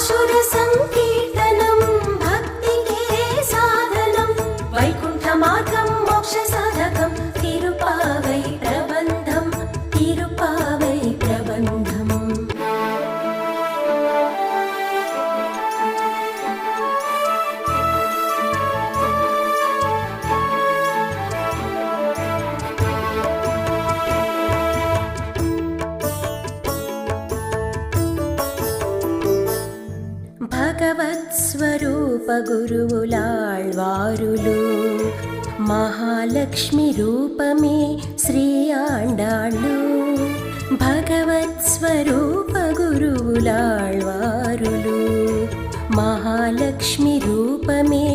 పాశుర సంకీర్తనం భగవత్స్వరూప గురువులాళ్వారులు మహాలక్ష్మి రూపమే శ్రీ ఆండాళ్ళు భగవత్ స్వరూప గురువులాళ్వారులు మహాలక్ష్మి రూపమే